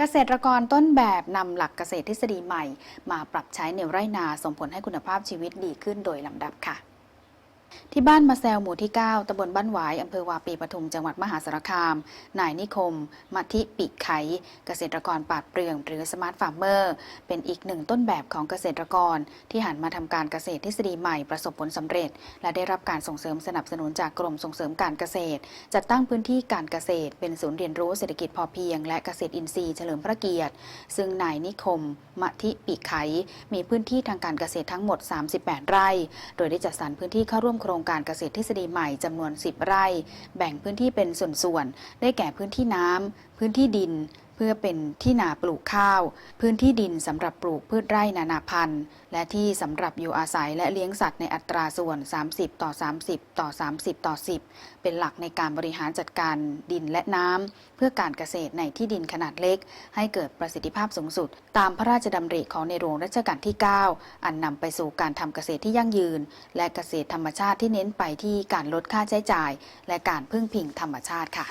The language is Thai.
เกษตรกรต้นแบบนำหลักเกษตรทฤษฎีใหม่ มาปรับใช้ในไร่นาส่งผลให้คุณภาพชีวิตดีขึ้นโดยลำดับค่ะ ที่บ้านมาแซวหมู่ที่ 9ตำบลบ้านหวาย อำเภอวาปีปทุม จังหวัดมหาสารคาม นายนิคม มัทิปิไข เกษตรกรปาดเปลือง หรือสมาร์ทฟาร์มเมอร์ เป็นอีกหนึ่งต้นแบบของเกษตรกร ที่หันมาทำการเกษตรทฤษฎีใหม่ประสบผลสำเร็จ และได้รับการส่งเสริมสนับสนุนจากกรมส่งเสริมการเกษตร จัดตั้งพื้นที่การเกษตร เป็นศูนย์เรียนรู้เศรษฐกิจพอเพียง และเกษตรอินทรีย์เฉลิมพระเกียรติ ซึ่งนายนิคม มัทิปิไข มีพื้นที่ทางการเกษตรทั้งหมด 38 ไร่ โดยได้จัดสรรพื้นที่เข้าร่วมโครงการเกษตรทฤษฎีใหม่จำนวน 10 ไร่ แบ่งพื้นที่เป็นส่วนๆ ได้แก่พื้นที่น้ำ พื้นที่ดิน เพื่อเป็นที่นาปลูกข้าว พื้นที่ดินสำหรับปลูกพืชไร่นานาพันธุ์ และที่สำหรับอยู่อาศัยและเลี้ยงสัตว์ในอัตราส่วน 30 ต่อ 30 ต่อ 30 ต่อ 10 เป็นหลักในการบริหารจัดการดินและน้ำเพื่อการเกษตรในที่ดินขนาดเล็ก ให้เกิดประสิทธิภาพสูงสุด ตามพระราชดำริของในหลวงรัชกาลที่ 9 อันนำไปสู่การทำเกษตรที่ยั่งยืน และเกษตรธรรมชาติที่เน้นไปที่การลดค่าใช้จ่าย และการพึ่งพิงธรรมชาติค่ะ